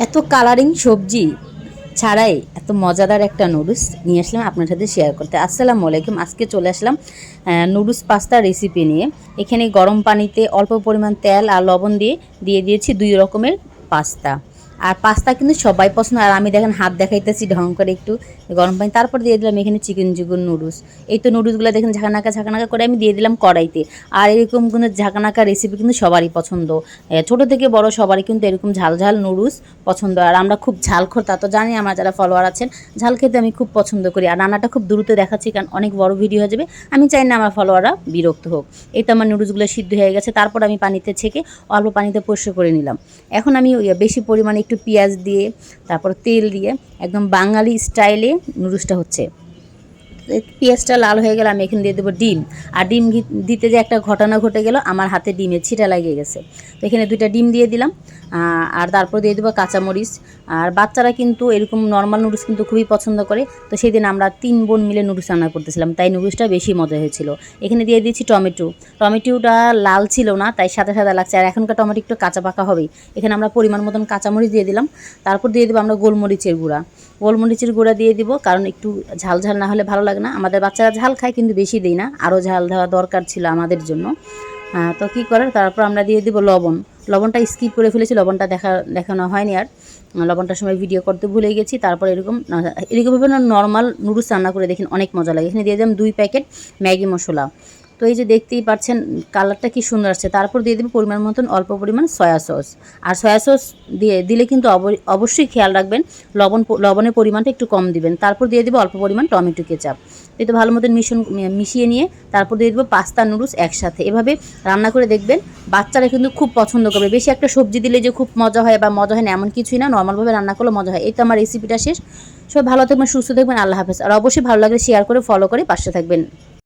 এত কালারিং সবজি ছাড়াই এত মজাদার একটা নুডলস নিয়ে আসলাম আপনার সাথে শেয়ার করতে। আসসালামু আলাইকুম, আজকে চলে আসলাম নুডলস পাস্তা রেসিপি নিয়ে। এখানে গরম পানিতে অল্প পরিমাণ তেল আর লবণ দিয়ে দিয়ে দিয়েছি দুই রকমের পাস্তা আর পাস্তা কিন্তু সবাই পছন্দ, আর আমি দেখেন হাত দেখাইতেছি ঢং করে একটু গরম পানি। তারপর দিয়ে দিলাম এখানে চিকেন চিকেন নুডলস। এই তো নুডলসগুলো দেখেন ঝাঁকানাকা ঝাঁকানাকা করে আমি দিয়ে দিলাম কড়াইতে। আর এরকম কোনো ঝাঁকানাকা রেসিপি কিন্তু সবারই পছন্দ। ছোট থেকে বড় সবারই কিন্তু এরকম ঝাল ঝাল নুডলস পছন্দ। আর আমরা খুব ঝাল খোর তা তো জানি আমার যারা ফলোয়ার আছেন, ঝাল খেতে আমি খুব পছন্দ করি। আর রান্নাটা খুব দ্রুত দেখাচ্ছি কারণ অনেক বড় ভিডিও হয়ে যাবে। আমি চাই না আমার ফলোয়াররা বিরক্ত হোক। এই তো আমার নুডলসগুলো সিদ্ধ হয়ে গেছে। তারপর আমি পানিতে ছেঁকে অল্প পানিতে পরিষ্কার করে নিলাম। এখন আমি বেশি পরিমাণে একটু পেঁয়াজ দিয়ে তারপর তেল দিয়ে একদম বাঙালি স্টাইলে নুডলসটা হচ্ছে। পেঁয়াজটা লাল হয়ে গেলে আমি এখানে দিয়ে দেবো ডিম। আর ডিম দিতে যে একটা ঘটনা ঘটে গেল, আমার হাতে ডিমের ছিটা লাগিয়ে গেছে। তো এখানে দুইটা ডিম দিয়ে দিলাম। আর তারপর দিয়ে দেবো কাঁচামরিচ। আর বাচ্চারা কিন্তু এরকম নর্মাল নুডলস কিন্তু খুবই পছন্দ করে। তো সেই দিন আমরা তিন বোন মিলে নুডলস রান্না করতেছিলাম, তাই নুডলসটা বেশি মজা হয়েছিল। এখানে দিয়ে দিয়েছি টমেটো। টমেটোটা লাল ছিল না, তাই সাদা সাদা লাগছে। আর এখনকার টমেটো একটু কাঁচা পাকা হবেই। এখানে আমরা পরিমাণ মতন কাঁচামরিচ দিয়ে দিলাম। তারপর দিয়ে দেবো আমরা গোলমরিচের গুঁড়া। গোলমরিচের গুঁড়া দিয়ে দিব, কারণ একটু ঝাল ঝাল না হলে ভালো লাগে না, আমাদের বাচ্চারা ঝাল খায় কিন্তু বেশি দিই না, আরও ঝাল দেওয়া দরকার ছিল আমাদের জন্য। তো কী করার? তারপর আমরা দিয়ে দিব লবণ। লবণটা স্কিপ করে ফেলেছি, লবণটা দেখা, দেখানো হয়নি আর। লবণটার সময় ভিডিও করতে ভুলে গেছি, তারপর এরকম এরকমভাবে নর্মাল নুডলস রান্না করে দেখেন অনেক মজা লাগে। এখানে দিয়ে দিলাম দুই প্যাকেট ম্যাগি মশলা। তো এই যে দেখতেই পাচ্ছেন, কালারটা কি সুন্দর আসছে। তারপর দিয়ে দেবো পরিমাণ মতন অল্প পরিমাণ সয়া সস। আর সয়া সস দিয়ে, দিলে কিন্তু অব- অবশ্যই খেয়াল রাখবেন, লবণ লবণের পরিমাণটা একটু কম দিবেন। তারপর দিয়ে দেবো অল্প পরিমাণ টমেটো কেচাপ। তো ভালো মতন মিশন মিশিয়ে নিয়ে তারপর দিয়ে দেবো পাস্তা নুডলস একসাথে। এভাবে রান্না করে দেখবেন, বাচ্চারা কিন্তু খুব পছন্দ করবে। বেশি একটা সবজি দিলে যে খুব মজা হয় বা মজা হয় না, এমন কিছুই না। নর্মালভাবে রান্না করলে মজা হয়। এই তো আমার রেসিপিটা শেষ। সবাই ভালো থাকবেন, সুস্থ থাকবেন। আল্লাহ হাফেজ। আর অবশ্যই ভালো লাগলে শেয়ার করে ফলো করে পাশে থাকবেন।